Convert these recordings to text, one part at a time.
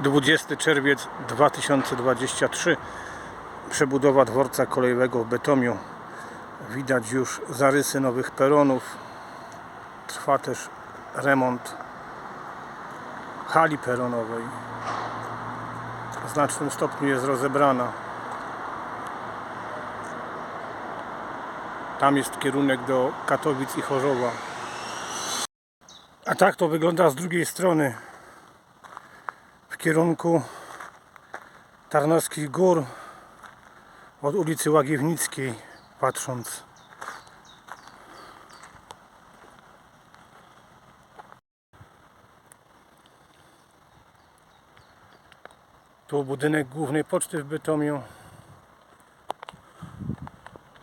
20 czerwiec 2023 przebudowa dworca kolejowego w Betomiu widać już zarysy nowych peronów. Trwa też remont hali peronowej. W znacznym stopniu jest rozebrana. Tam jest kierunek do Katowic i Chorzowa. A tak to wygląda z drugiej strony w kierunku Tarnowskich Gór od ulicy Łagiewnickiej patrząc. Tu budynek głównej poczty w Bytomiu.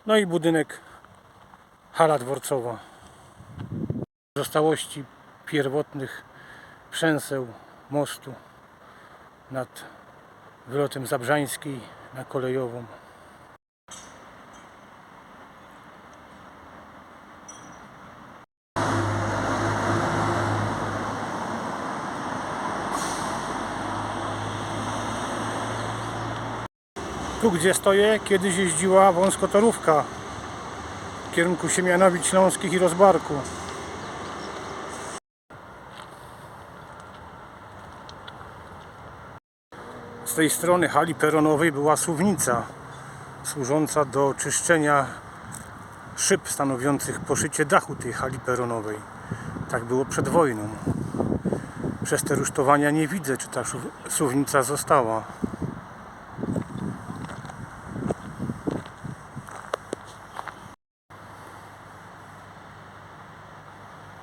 No i budynek hala dworcowa. Zostałości pierwotnych przęseł mostu nad wylotem Zabrzańskiej na kolejową. Tu gdzie stoję kiedyś jeździła wąskotorówka w kierunku Siemianowic Śląskich i Rozbarku. Z tej strony hali peronowej była suwnica służąca do czyszczenia szyb stanowiących poszycie dachu tej hali peronowej. Tak było przed wojną. Przez te rusztowania nie widzę, czy ta suwnica została.